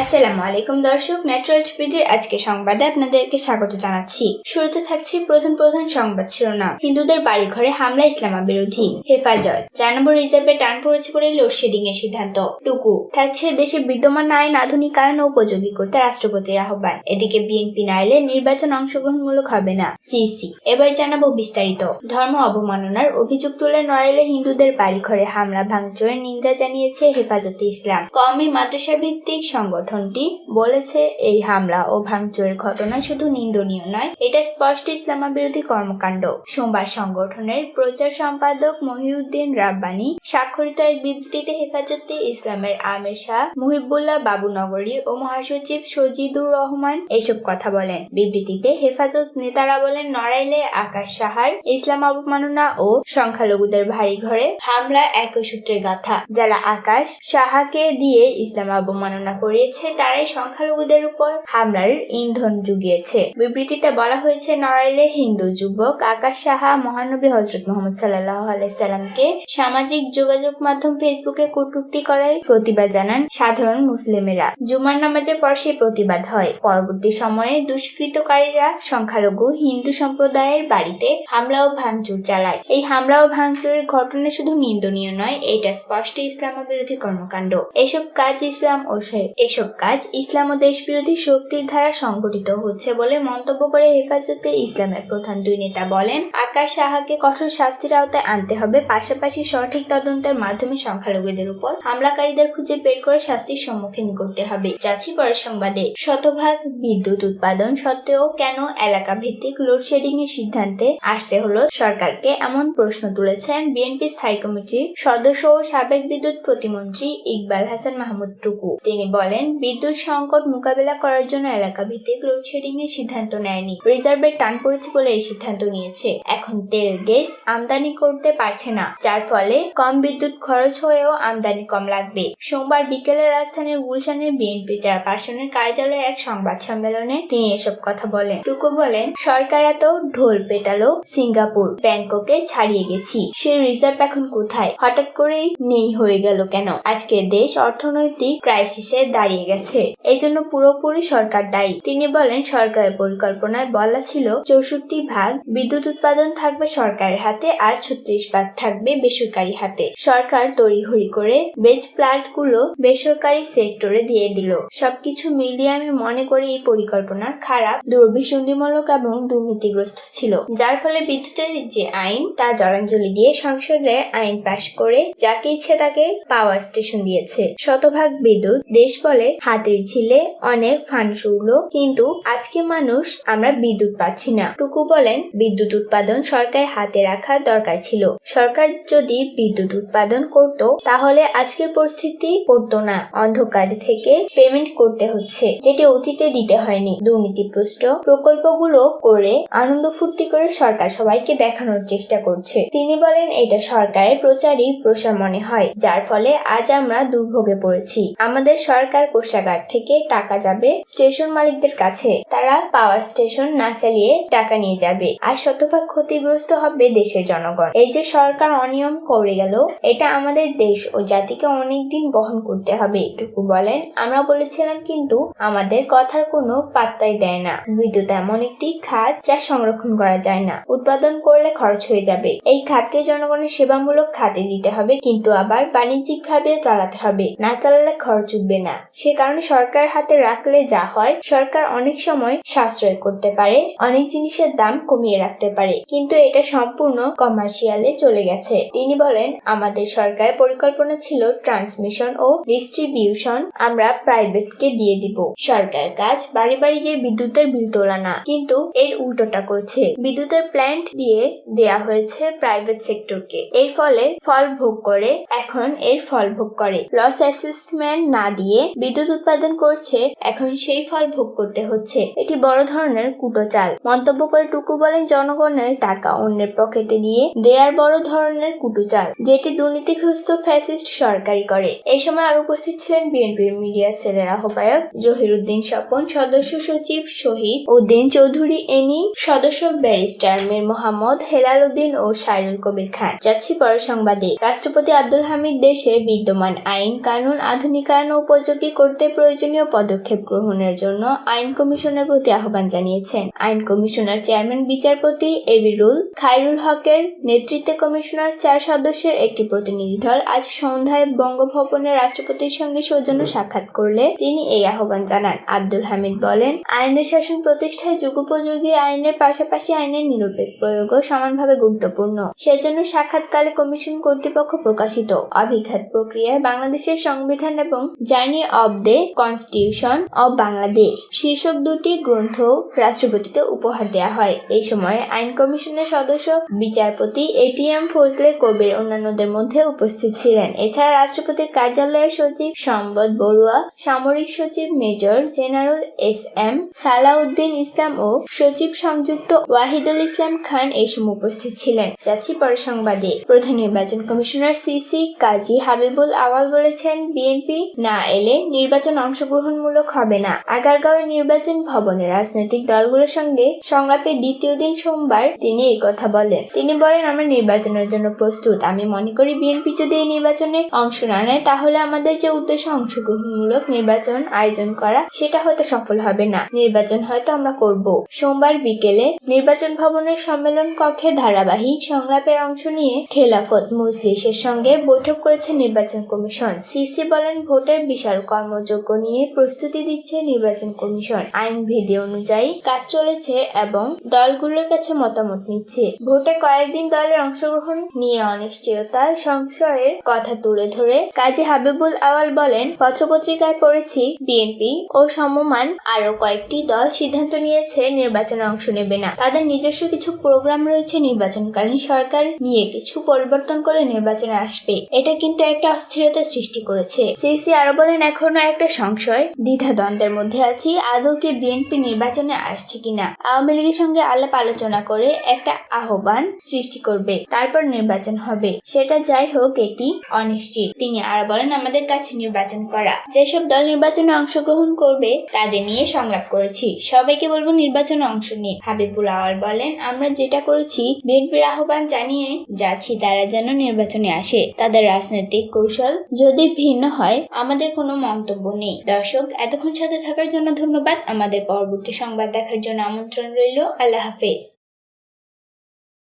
আসসালামু আলাইকুম দর্শক ন্যাচারাল স্পিডের আজকে সংবাদে আপনাদেরকে স্বাগত জানাচ্ছি। শুরুতে থাকছে প্রধান প্রধান সংবাদ শিরোনাম। হিন্দুদের বাড়িঘরে হামলা ইসলামা বিরোধী হেফাজত। জানাব রিজার্ভে টান পড়েছে বলে লোডশেডিং এর সিদ্ধান্ত। টুকু। থাকছে দেশে বিদ্যমান আইন, আধুনিকায়ন উপযোগী করতে রাষ্ট্রপতির আহ্বান। এদিকে বিএনপি না এলে নির্বাচন অংশগ্রহণমূলক হবে না। সিসি এবার জানাব বিস্তারিত। ধর্ম অবমাননার অভিযোগ তুলে নড়াইলে হিন্দুদের বাড়িঘরে হামলা ভাঙচুরের নিন্দা জানিয়েছে হেফাজতে ইসলাম। কওমি মাদ্রাসা ভিত্তিক সংগঠনটি বলেছে, এই হামলা ও ভাঙচুরের ঘটনা শুধু নিন্দনীয় নয়, এটা স্পষ্ট ইসলামা বিরোধী কর্মকাণ্ড। সোমবার সংগঠনের প্রচার সম্পাদক মহিউদ্দিন রাব্বানি স্বাক্ষরিত এক বিবৃতিতে হেফাজতে ইসলামের আমির শাহ, মুহিবুল্লাহ বাবুনগরী ও মহাসচিব সজিদুর রহমান এসব কথা বলেন। বিবৃতিতে হেফাজত নেতারা বলেন, নড়াইলে আকাশ সাহার, ইসলাম অবমাননা ও সংখ্যালঘুদের ভারী ঘরে হামলা একই সূত্রে গাথা। যারা আকাশ সাহাকে দিয়ে ইসলাম অবমাননা করিয়েছে তারাই সংখ্যালঘুদের উপর হামলার ইন্ধন জুগিয়েছে। বিবৃতিতে বলা হয়েছে, নড়াইলে হিন্দু যুবক আকাশ সাহা, মহানবী হজরত মোহাম্মদ সাল্লাহ আলাইসাল্লামকে সামাজিক যোগাযোগ মাধ্যম ফেসবুকে কটূক্তি করায় প্রতিবাদ জানান সাধারণ মুসলিমেরা। জুমার নামাজের পর সেই প্রতিবাদ হয়। পরবর্তী সময়ে দুষ্কৃতকারীরা সংখ্যালঘু, হিন্দু সম্প্রদায়ের বাড়িতে হামলা ও ভাঙচুর চালায়। এই হামলা ও ভাঙচুরের ঘটনা শুধু নিন্দনীয় নয়, এটা স্পষ্ট ইসলাম বিরোধী কর্মকাণ্ড। এসব কাজ ইসলাম ও সে- এসব কাজ ইসলাম ও দেশ বিরোধী শক্তির দ্বারা সংগঠিত হচ্ছে বলে মন্তব্য করে হেফাজতে ইসলামের প্রধান দুই নেতা বলেন, আকাশ সাহাকে কঠোর শাস্তির আওতায় আনতে হবে, পাশাপাশি সঠিক তদন্তের মাধ্যমে সংখ্যালঘুদের উপর হামলাকারীদের খুঁজে বের করে শাস্তির সম্মুখীন করতে হবে। যাচ্ছি পরের সংবাদে। শতভাগ বিদ্যুৎ উৎপাদন সত্ত্বেও কেন এলাকা ভিত্তিক লোডশেডিং এর সিদ্ধান্তে আসতে হলো সরকারকে এমন প্রশ্ন তুলেছেন বিএনপি স্থায়ী কমিটির সদস্য ও সাবেক বিদ্যুৎ প্রতিমন্ত্রী ইকবাল হাসান মাহমুদ টুকু তিনি বলেন বিদ্যুৎ সংকট মোকাবেলা করার জন্য এলাকা ভিত্তিক লোডশেডিং এর সিদ্ধান্ত নেয়নি। রিজার্ভের টান পড়েছে বলে এই সিদ্ধান্ত নিয়েছে। এখন তেল, গ্যাস আমদানি করতে পারছে না, যার ফলে কম বিদ্যুৎ খরচ হয়েও আমদানি কম লাগবে। সোমবার বিকেলে রাজধানীর গুলশানের বিএনপি চেয়ারপারসনের কার্যালয়ে এক সংবাদ সম্মেলনে তিনি এসব কথা বলেন। টুকু বলেন, সরকার এত ঢোল পেটালো সিঙ্গাপুর, ব্যাংককে ছাড়িয়ে গেছি। সে রিজার্ভ এখন কোথায়? হঠাৎ করেই নেই হয়ে গেল কেন? আজকে দেশ অর্থনৈতিক ক্রাইসিসে দাঁড়িয়ে গেছে। এই জন্য পুরোপুরি সরকার দায়ী। তিনি বলেন, সরকারের পরিকল্পনায় বলা ছিল, চৌষট্টি ভাগ বিদ্যুৎ উৎপাদন থাকবে সরকারের হাতে আর ছত্রিশ ভাগ থাকবে বেসরকারি হাতে। সরকার তড়িঘড়ি করে বেচ প্লান্টগুলো বেসরকারি সেক্টরে দিয়ে দিল। সবকিছু মিলিয়ে আমি মনে করি এই পরিকল্পনা খারাপ, দুর্বিসন্ধিমূলক এবং দুর্নীতিগ্রস্ত ছিল। যার ফলে বিদ্যুতের যে আইন, তা জলাঞ্জলি দিয়ে সংসদে আইন পাশ করে যাকে ইচ্ছে তাকে পাওয়ার স্টেশন দিয়েছে। শতভাগ বিদ্যুৎ দেশ বলে হাতের ছিলে অনেক ফান্ড উঠল কিন্তু আজকে মানুষ আমরা বিদ্যুৎ পাচ্ছি না। টুকু বলেন, বিদ্যুৎ উৎপাদন সরকার হাতে রাখা দরকার ছিল। সরকার যদি বিদ্যুৎ উৎপাদন করত, তাহলে আজকের পরিস্থিতি পড়তো না। অন্ধকার থেকে পেমেন্ট করতে হচ্ছে, যেটি অতীতে দিতে হয়নি। দুর্নীতিগ্রস্ত প্রকল্পগুলো করে আনন্দ ফুর্তি করে সরকার সবাইকে দেখানোর চেষ্টা করছে। তিনি বলেন, এটা সরকারের প্রচারই প্রসার মনে হয়, যার ফলে আজ আমরা দুর্ভোগে পড়েছি। আমাদের সরকার কোষাগার থেকে টাকা যাবে স্টেশন মালিকদের কাছে। তারা পাওয়ার স্টেশন না চালিয়ে টাকা নিয়ে যাবে। আর শতভাগ ক্ষতিগ্রস্ত হবে দেশের জনগণ। এই যে সরকার অনিয়ম করে গেল, এটা আমাদের দেশ ও জাতিকে অনেকদিন বহন করতে হবে টুকু বলেন। আমরা বলেছিলাম কিন্তু আমাদের কথার কোনো পাত্তাই দেয় না। বিদ্যুৎ এমন একটি খাত যা সংরক্ষণ করা যায় না। উৎপাদন করলে খরচ হয়ে যাবে। এই খাতকে জনগণের সেবামূলক খাতে দিতে হবে, কিন্তু আবার বাণিজ্যিক ভাবে চালাতে হবে। না চালালে খরচ উঠবে না। সে কারণে সরকার হাতে রাখলে যা হয়, সরকার অনেক সময় সাশ্রয় করতে পারে, অনেক জিনিসের দাম কমিয়ে রাখতে পারে। কিন্তু এটা সম্পূর্ণ কমার্শিয়ালে চলে গেছে। তিনি বলেন, আমাদের সরকার পরিকল্পনা ছিল ট্রান্সমিশন ও ডিস্ট্রিবিউশন আমরা প্রাইভেটকে দিয়ে দিব। সরকার কাজ বাড়ি বাড়ি গিয়ে বিদ্যুতের বিল তোলা না, কিন্তু এর উল্টোটা করছে। বিদ্যুতের প্ল্যান্ট দিয়ে দেয়া হয়েছে প্রাইভেট সেক্টরকে এর ফলে ফল ভোগ করে, এখন এর ফল ভোগ করে। লস অ্যাসেসমেন্ট না দিয়ে বিদ্যুৎ উৎপাদন করছে, এখন সেই ফল ভোগ করতে হচ্ছে। এটি বড় ধরনের কুটোচাল মন্তব্য করে টুকু বলেন জনগণের টাকা অন্যের পকেটে দিয়ে দেয়ার বড় ধরনের কুটুচাল যেটি দুর্নীতিগ্রস্ত ফ্যাসিস্ট সরকারি করে। এই সময় আরও উপস্থিত ছিলেন বিএনপির মিডিয়া সেলের আহ্বায়ক জহিরুদ্দিন স্বপন, সদস্য সচিব শহীদ উদ্দিন চৌধুরী এনি সদস্য ব্যারিস্টার মীর মোহাম্মদ হেলাল উদ্দিন ও সাইরুল কবির খান। যাচ্ছি পরের সংবাদে। রাষ্ট্রপতি আব্দুল হামিদ দেশে বিদ্যমান আইন, কানুন, আধুনিকায়ন উপযোগী করতে প্রয়োজনীয় পদক্ষেপ গ্রহণের জন্য আইন কমিশনের প্রতি আহ্বান জানিয়েছেন। আইন কমিশনার চেয়ারম্যান, বিচারপতি এবিরুল খায়রুল হকের নেতৃত্বে কমিশনার চার সদস্যের একটি প্রতিনিধি দল আজ সন্ধ্যায় বঙ্গভবনে রাষ্ট্রপতির সঙ্গে সৌজন্য সাক্ষাৎ করলে তিনি এই আহ্বান জানান। আব্দুল হামিদ বলেন, আইনের শাসন প্রতিষ্ঠায় যুগোপযোগী আইনের পাশাপাশি আইনের নিরপেক্ষ প্রয়োগও সমানভাবে গুরুত্বপূর্ণ। সেজন্য সাক্ষাৎকালে কমিশন কর্তৃপক্ষ প্রকাশিত অভিঘাত প্রক্রিয়ায় বাংলাদেশের সংবিধান এবং journey of the constitution of Bangladesh শীর্ষক দুটি গ্রন্থ রাষ্ট্রপতিকে উপহার দেওয়া হয়। এই সময় আইন কমিশনের সদস্য, বিচারপতি এটিএম ফজলে কবির অন্যান্যদের মধ্যে উপস্থিত ছিলেন। এছাড়া রাষ্ট্রপতির কার্যালয়ের সচিব সম্বদ বড়ুয়া, সামরিক সচিব major general S M Salahuddin Islam ও সচিব সংযুক্ত ওয়াহিদুল ইসলাম খান এই সময় উপস্থিত ছিলেন। যাচ্ছি পরে সংবাদে। প্রধান নির্বাচন কমিশনার সিসি কাজী হাবিবুল আওয়াল বলেছেন, বিএনপি না এলে নির্বাচন অংশগ্রহণমূলক হবে না। আগারগাঁওয়ের নির্বাচন ভবনে রাজনৈতিক দলগুলোর সঙ্গে সংলাপের দ্বিতীয় দিন সোমবার তিনি এই কথা বলেন। তিনি বলেন, আমরা নির্বাচনের জন্য প্রস্তুত। আমি মনে করি বিএনপি যদি এই নির্বাচনে অংশ না নেয়, তাহলে আমাদের যে উদ্দেশ্য অংশগ্রহণমূলক নির্বাচন আয়োজন করা, সেটা হয়তো সফল হবে না। নির্বাচন হয়তো আমরা করব। সোমবার বিকেলে নির্বাচন ভবনের সম্মেলন কক্ষে ধারাবাহিক সংলাপের অংশ নিয়ে খেলাফত মজলিসের সঙ্গে বৈঠক করেছে নির্বাচন কমিশন। সিসি বলেন, ভোটের বিশাল কর্মযোগ্য নিয়ে প্রস্তুতি দিচ্ছে নির্বাচন কমিশন। আইন ভেদে অনুযায়ী কাজ চলেছে এবং দলগুলোর কাছে মতামত নিচ্ছে। ভোটে কয়েকদিন দলের অংশগ্রহণ নিয়ে অনিশ্চয়তা সংশয়ের কথা তুলে ধরে কাজী হাবিবুল আওয়াল বলেন, পত্রপত্রিকায় পড়েছি, বিএনপি ও সমমান আরও কয়েকটি দল সিদ্ধান্ত নিয়েছে নির্বাচনে অংশ নেবে না। তাদের নিজস্ব কিছু প্রোগ্রাম রয়েছে নির্বাচনকালীন সরকার নিয়ে কিছু পরিবর্তন করে নির্বাচনে আসবে। এটা কিন্তু একটা অস্থিরতা সৃষ্টি করেছে। সিসি আরও বলেন, এখনও একটা সংশয়? দ্বিধা দ্বন্দ্বের মধ্যে আছি, আদৌ কি বিএনপি নির্বাচনে আসছে কিনা? আওয়ামী লীগের সঙ্গে আলাপ আলোচনা করে একটা আহ্বান সৃষ্টি করবে, তারপর নির্বাচন হবে। সেটা যাই হোক, এটি অনিশ্চিত। তিনি আরও বলেন, আমাদের কাছে নির্বাচন করা। যেসব দল নির্বাচনে অংশগ্রহণ করবে, তাদের নিয়ে সংলাপ করেছি। সবাইকে বলব নির্বাচনে অংশ নিন। হাবিবুল আওয়াল বলেন, আমরা যেটা করেছি, বিএনপির আহ্বান জানিয়ে যাচ্ছি, তারা যেন নির্বাচনে আসে। তাদের রাজনৈতিক কৌশল যদি ভিন্ন হয়, আমাদের কোনো মন্তব্য নেই। দর্শক, এতক্ষণ সাথে থাকার জন্য ধন্যবাদ। আমাদের পরবর্তী সংবাদ দেখার জন্য আমন্ত্রণ রইল। আল্লাহ হাফেজ।